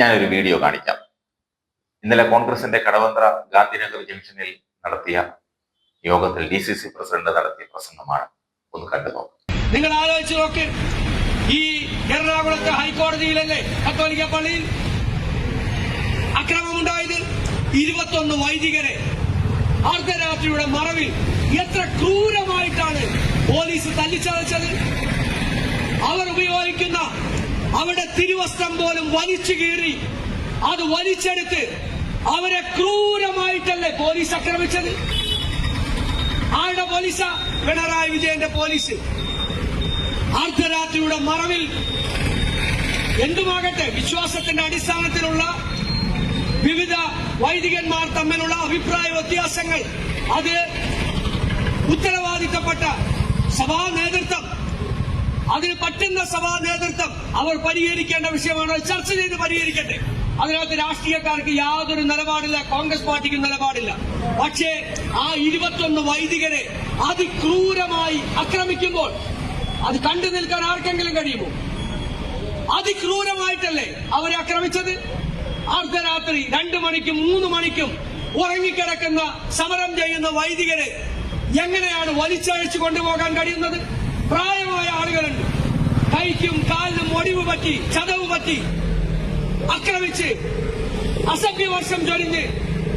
ഞാനൊരു വീഡിയോ കാണിക്കാം. ഇന്നലെ കോൺഗ്രസിന്റെ കടവന്ത്ര ഗാന്ധിനഗർ ജംഗ്ഷനിൽ നടത്തിയ യോഗത്തിൽ ഡി സി സി പ്രസിഡന്റ് നടത്തിയ പ്രസംഗമാണ്. ഒന്ന് കണ്ടു നിങ്ങൾ ആലോചിച്ച് നോക്ക്. ഈ എറണാകുളത്തെ ഹൈക്കോടതിയിലല്ലേ കത്തോലിക്ക പള്ളിയിൽ അക്രമമുണ്ടായത്? ഇരുപത്തൊന്ന് വൈദികരെ അർദ്ധരാത്രിയുടെ മറവിൽ എത്ര ക്രൂരമായിട്ടാണ് പോലീസ് തല്ലിച്ചതച്ചത്? അവർ ഉപയോഗിക്കുന്ന അവരുടെ തിരുവസ്ത്രം പോലും വലിച്ചു കീറി. അത് വലിച്ചെടുത്ത് അവരെ ക്രൂരമായിട്ടല്ലേ പോലീസ് ആക്രമിച്ചത്? ആരുടെ പോലീസാ? പിണറായി വിജയന്റെ പോലീസ്. അർദ്ധരാത്രിയുടെ മറവിൽ എന്തുമാകട്ടെ വിശ്വാസത്തിന്റെ അടിസ്ഥാനത്തിലുള്ള വിവിധ വൈദികന്മാർ തമ്മിലുള്ള അഭിപ്രായ വ്യത്യാസങ്ങൾ. അത് ഉത്തരവാദിത്തപ്പെട്ട സഭാ നേതൃത്വം അതിന് പറ്റുന്ന സഭാ നേതൃത്വം അവർ പരിഹരിക്കേണ്ട വിഷയമാണ്. ചർച്ച ചെയ്ത് പരിഹരിക്കട്ടെ. അതിനകത്ത് രാഷ്ട്രീയക്കാർക്ക് യാതൊരു നിലപാടില്ല കോൺഗ്രസ് പാർട്ടിക്ക് നിലപാടില്ല. പക്ഷേ ആ ഇരുപത്തൊന്ന് വൈദികരെ അതിക്രൂരമായി ആക്രമിക്കുമ്പോൾ അത് കണ്ടു നിൽക്കാൻ ആർക്കെങ്കിലും കഴിയുമോ? അതിക്രൂരമായിട്ടല്ലേ അവരെ ആക്രമിച്ചത്? അർദ്ധരാത്രി രണ്ടു മണിക്കും മൂന്ന് മണിക്കും ഉറങ്ങിക്കിടക്കുന്ന സമരം ചെയ്യുന്ന വൈദികരെ എങ്ങനെയാണ് വലിച്ചഴിച്ചു കൊണ്ടുപോകാൻ കഴിയുന്നത്? പ്രായമായ ആളുകളുണ്ട്. കൈക്കും കാലിനും ഒടിവ് പറ്റി ചതവ് പറ്റി ആക്രമിച്ച് അസഭ്യവർഷം ചൊരിഞ്ഞ്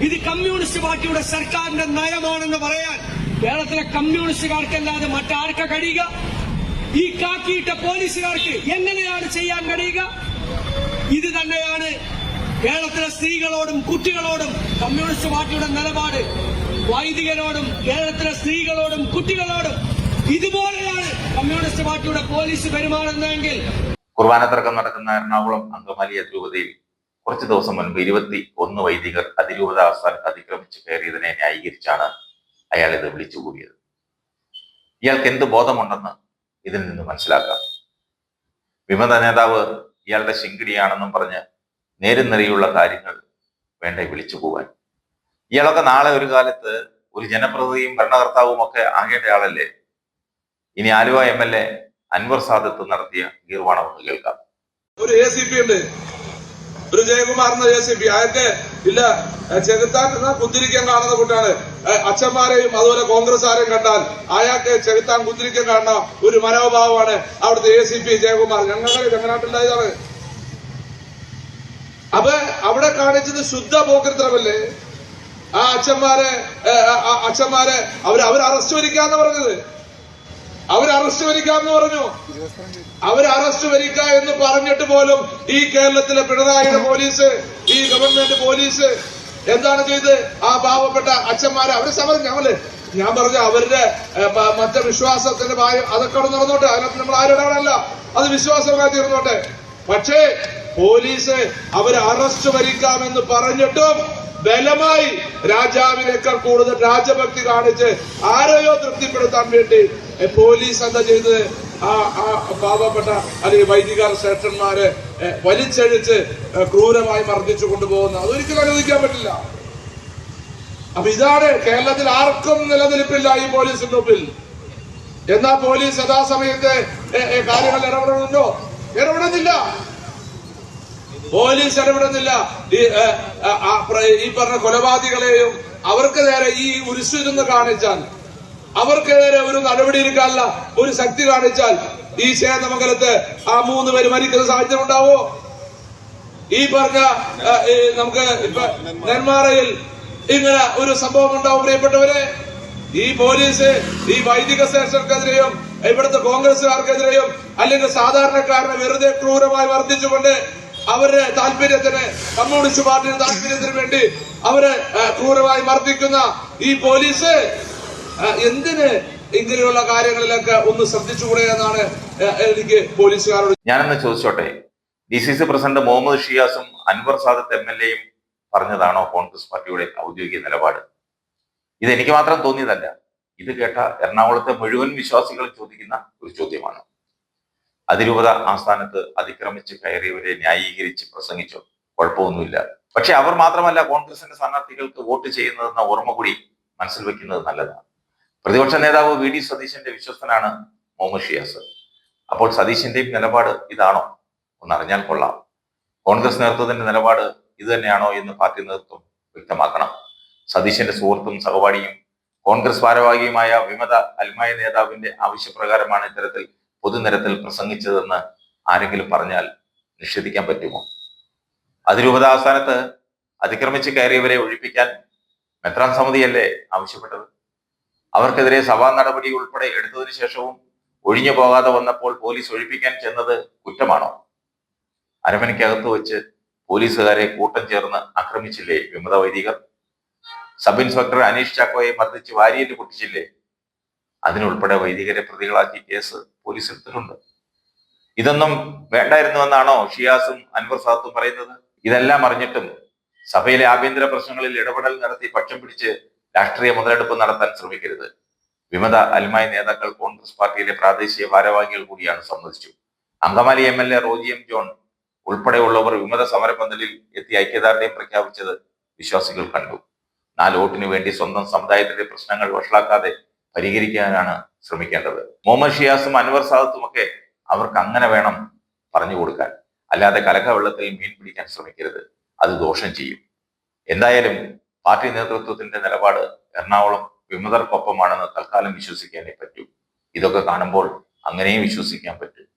ഇത് കമ്മ്യൂണിസ്റ്റ് പാർട്ടിയുടെ സർക്കാരിന്റെ നയമാണെന്ന് പറയാൻ കേരളത്തിലെ കമ്മ്യൂണിസ്റ്റുകാർക്കല്ലാതെ മറ്റാർക്ക കഴിയുക? ഈ കാക്കിയിട്ട പോലീസുകാർക്ക് എങ്ങനെയാണ് ചെയ്യാൻ കഴിയുക? ഇത് തന്നെയാണ് കേരളത്തിലെ സ്ത്രീകളോടും കുട്ടികളോടും കമ്മ്യൂണിസ്റ്റ് പാർട്ടിയുടെ നിലപാട്. വൈദികരോടും കേരളത്തിലെ സ്ത്രീകളോടും കുട്ടികളോടും ഇതുപോലെയാണ് കമ്മ്യൂണിസ്റ്റ് പാർട്ടിയുടെ പോലീസ് പെരുമാറുന്നതെങ്കിൽ കുർബാന തർക്കം നടക്കുന്ന എറണാകുളം അങ്കമാലി അതിരൂപതയിൽ കുറച്ചു ദിവസം മുൻപ് ഇരുപത്തി ഒന്ന് വൈദികർ അതിരൂപത ആസ്ഥാനത്ത് അതിക്രമിച്ചു കയറിയതിനെ ന്യായീകരിച്ചാണ് അയാൾ ഇത് വിളിച്ചു കൂടിയത്. ഇയാൾക്ക് എന്ത് ബോധമുണ്ടെന്ന് ഇതിൽ നിന്ന് മനസ്സിലാക്കാം. വിമത നേതാവ് ഇയാളുടെ ശിങ്കിടിയാണെന്നും പറഞ്ഞ് നേരും നിറയുള്ള കാര്യങ്ങൾ വേണ്ട വിളിച്ചു പോവാൻ. ഇയാളൊക്കെ നാളെ ഒരു കാലത്ത് ഒരു ജനപ്രതിനിധിയും ഭരണകർത്താവും ഒക്കെ ആകേണ്ട ആളല്ലേ? ഇനി Aluva M L A Anwar Sadath നടത്തിയ ഗീർവാണം ഒന്ന് കേൾക്കാം. ഒരു എ സി പി ഉണ്ട്. ഒരു ജയകുമാർ എന്ന എ സി പി അയാൾക്ക് ഇല്ല. ചെകുത്താൻ കുന്തിരിക്കാൻ കാണുന്ന കൂട്ടാണ് അച്ഛന്മാരെയും അതുപോലെ കോൺഗ്രസ് കോൺഗ്രസ്സുകാരെയും കണ്ടാൽ അയാൾക്ക് ചെകുത്താൻ കുന്തിരിക്കാൻ കാണുന്ന ഒരു മനോഭാവമാണ് അവിടുത്തെ എ സി പി ജയകുമാർ. ഞങ്ങളുടെ ചങ്ങനാട്ടുണ്ടായതാണ് അപ്പൊ അവിടെ കാണിച്ചത് ശുദ്ധ പോക്കൃത്തരമല്ലേ ആ അച്ഛന്മാരെ അച്ഛന്മാരെ അവർ അവർ അറസ്റ്റ് വരിക്കാന്ന് പറഞ്ഞത്. അവർ അറസ്റ്റ് വരിക്കാന്ന് പറഞ്ഞു. അവർ അറസ്റ്റ് വരിക എന്ന് പറഞ്ഞിട്ട് പോലും ഈ കേരളത്തിലെ പിണറായിയുടെ പോലീസ് ഈ ഗവൺമെന്റ് പോലീസ് എന്താണ് ചെയ്ത്? ആ പാവപ്പെട്ട അച്ഛന്മാരെ അവർ സമരം ഞങ്ങൾ. ഞാൻ പറഞ്ഞ അവരുടെ മറ്റേ വിശ്വാസത്തിന്റെ ഭാഗം അതൊക്കെ അവിടെ നടന്നോട്ടെ. അതിനകത്ത് നമ്മൾ ആരോടാണല്ല അത് വിശ്വാസമായി തീർന്നോട്ടെ. പക്ഷേ പോലീസ് അവരെ അറസ്റ്റ് വരിക്കാമെന്ന് പറഞ്ഞിട്ടും ബലമായി രാജാവിനേക്കാൾ കൂടുതൽ രാജഭക്തി കാണിച്ച് ആരെയോ തൃപ്തിപ്പെടുത്താൻ വേണ്ടി പോലീസ് എന്താ ചെയ്തത് ആ ആ പാവപ്പെട്ട അല്ലെങ്കിൽ വൈദിക ശ്രേഷ്ഠന്മാരെ വലിച്ചഴിച്ച് ക്രൂരമായി മർദ്ദിച്ചു കൊണ്ടുപോകുന്ന അതൊരിക്കലും അനുവദിക്കാൻ പറ്റില്ല. അപ്പൊ ഇതാണ് കേരളത്തിൽ ആർക്കും നിലനിൽപ്പില്ല ഈ പോലീസിന്റെ മുമ്പിൽ. എന്നാ പോലീസ് യഥാസമയത്ത് കാര്യങ്ങൾ ഇടപെടുന്നുണ്ടോ ഇടപെടുന്നില്ല. പോലീസ് ഇടപെടുന്നില്ല. ഈ പറഞ്ഞ കൊലപാതകളെയും അവർക്ക് നേരെ ഈ ഉരുസിരുന്ന് കാണിച്ചാൽ അവർക്ക് നേരെ ഒരു നടപടി എടുക്കാനുള്ള ഒരു ശക്തി കാണിച്ചാൽ ഈ ചേന്ദമംഗലത്ത് ആ മൂന്ന് പേര് മരിക്കുന്ന സാഹചര്യം ഉണ്ടാവോ? ഈ പറഞ്ഞ നമുക്ക് നെന്മാറയിൽ ഇങ്ങനെ ഒരു സംഭവം ഉണ്ടാവും പ്രിയപ്പെട്ടവരെ. ഈ പോലീസ് ഈ വൈദിക സേഷർക്കെതിരെയും ഇവിടുത്തെ കോൺഗ്രസുകാർക്കെതിരെയും അല്ലെങ്കിൽ സാധാരണക്കാരനെ വെറുതെ ക്രൂരമായി വർദ്ധിച്ചുകൊണ്ട് അവരുടെ താല്പര്യത്തിന് കമ്മ്യൂണിസ്റ്റ് പാർട്ടിയുടെ താല്പര്യത്തിന് വേണ്ടി അവരെ ക്രൂരമായി മർദ്ദിക്കുന്ന ഈ പോലീസ് എന്തിന് ഇങ്ങനെയുള്ള കാര്യങ്ങളിലൊക്കെ ഒന്ന് ശ്രദ്ധിച്ചുകൂടെ എന്നാണ് എനിക്ക് പോലീസുകാരോട് ഞാനൊന്ന് ചോദിച്ചോട്ടെ? D C C president Muhammad ഷിയാസും Anwar Sadath M L എയും പറഞ്ഞതാണോ കോൺഗ്രസ് പാർട്ടിയുടെ ഔദ്യോഗിക നിലപാട്? ഇത് എനിക്ക് മാത്രം തോന്നിയതല്ല. ഇത് കേട്ട എറണാകുളത്തെ മുഴുവൻ വിശ്വാസികൾ ചോദിക്കുന്ന ഒരു ചോദ്യമാണ്. അതിരൂപത ആസ്ഥാനത്ത് അതിക്രമിച്ച് കയറിയവരെ ന്യായീകരിച്ച് പ്രസംഗിച്ചു. കുഴപ്പമൊന്നുമില്ല. പക്ഷെ അവർ മാത്രമല്ല കോൺഗ്രസിന്റെ സ്ഥാനാർത്ഥികൾക്ക് വോട്ട് ചെയ്യുന്നതെന്ന ഓർമ്മ കൂടി മനസ്സിൽ വെക്കുന്നത് നല്ലതാണ്. പ്രതിപക്ഷ നേതാവ് വി ഡി സതീശന്റെ വിശ്വസ്തനാണ് മുഹമ്മദ് ഷിയാസ്. അപ്പോൾ സതീശന്റെയും നിലപാട് ഇതാണോ? ഒന്നറിഞ്ഞാൽ കൊള്ളാം. കോൺഗ്രസ് നേതൃത്വത്തിന്റെ നിലപാട് ഇത് തന്നെയാണോ എന്ന് പാർട്ടി നേതൃത്വം വ്യക്തമാക്കണം. സതീശന്റെ സുഹൃത്തും സഹപാഠിയും കോൺഗ്രസ് ഭാരവാഹിയുമായ വിമത അൽമായ നേതാവിന്റെ ആവശ്യപ്രകാരമാണ് ഇത്തരത്തിൽ പൊതുനിരത്തിൽ പ്രസംഗിച്ചതെന്ന് ആരെങ്കിലും പറഞ്ഞാൽ നിഷേധിക്കാൻ പറ്റുമോ? അതിരൂപത ആസ്ഥാനത്ത് അതിക്രമിച്ച് കയറിയവരെ ഒഴിപ്പിക്കാൻ മെത്രാൻ സമിതിയല്ലേ ആവശ്യപ്പെട്ടത്? അവർക്കെതിരെ സഭാ നടപടി ഉൾപ്പെടെ എടുത്തതിനു ശേഷവും ഒഴിഞ്ഞു പോകാതെ വന്നപ്പോൾ പോലീസ് ഒഴിപ്പിക്കാൻ ചെന്നത് കുറ്റമാണോ? അരമനയ്ക്കകത്ത് വെച്ച് പോലീസുകാരെ കൂട്ടം ചേർന്ന് ആക്രമിച്ചില്ലേ വിമത വൈദികർ? സബ് ഇൻസ്പെക്ടർ അനീഷ് ചാക്കോയെ മർദ്ദിച്ച് വാരിയേറ്റ് പൊട്ടിച്ചില്ലേ അതിനുൾപ്പെടെ വൈദികരെ പ്രതികളാക്കി കേസ് പോലീസ് എടുത്തിട്ടുണ്ട്. ഇതൊന്നും വേണ്ടായിരുന്നുവെന്നാണോ ഷിയാസും അൻവർ സാത്തും പറയുന്നത്? ഇതെല്ലാം അറിഞ്ഞിട്ടും സഭയിലെ ആഭ്യന്തര പ്രശ്നങ്ങളിൽ ഇടപെടൽ നടത്തി പക്ഷം പിടിച്ച് രാഷ്ട്രീയ മുതലെടുപ്പ് നടത്താൻ ശ്രമിക്കരുത്. വിമത അൽമായ നേതാക്കൾ കോൺഗ്രസ് പാർട്ടിയിലെ പ്രാദേശിക ഭാരവാഹികൾ കൂടിയാണ് സമ്മതിച്ചു. Angamaly M L A Roji M John ഉൾപ്പെടെയുള്ളവർ വിമത സമരപന്തലിൽ എത്തി ഐക്യദാർഢ്യം പ്രഖ്യാപിച്ചത് വിശ്വാസികൾ കണ്ടു. നാല് വോട്ടിനു വേണ്ടി സ്വന്തം സമുദായത്തിന്റെ പ്രശ്നങ്ങൾ വഷളാക്കാതെ പരിഹരിക്കാനാണ് ശ്രമിക്കേണ്ടത്. മുഹമ്മദ് ഷിയാസും അൻവർ സാദത്തും ഒക്കെ അവർക്ക് അങ്ങനെ വേണം പറഞ്ഞു കൊടുക്കാൻ. അല്ലാതെ കലക്ക വെള്ളത്തിൽ മീൻ പിടിക്കാൻ ശ്രമിക്കരുത്. അത് ദോഷം ചെയ്യും. എന്തായാലും പാർട്ടി നേതൃത്വത്തിന്റെ നിലപാട് എറണാകുളം വിമതർക്കൊപ്പമാണെന്ന് തൽക്കാലം വിശ്വസിക്കാനേ പറ്റൂ. ഇതൊക്കെ കാണുമ്പോൾ അങ്ങനെയും വിശ്വസിക്കാൻ പറ്റും.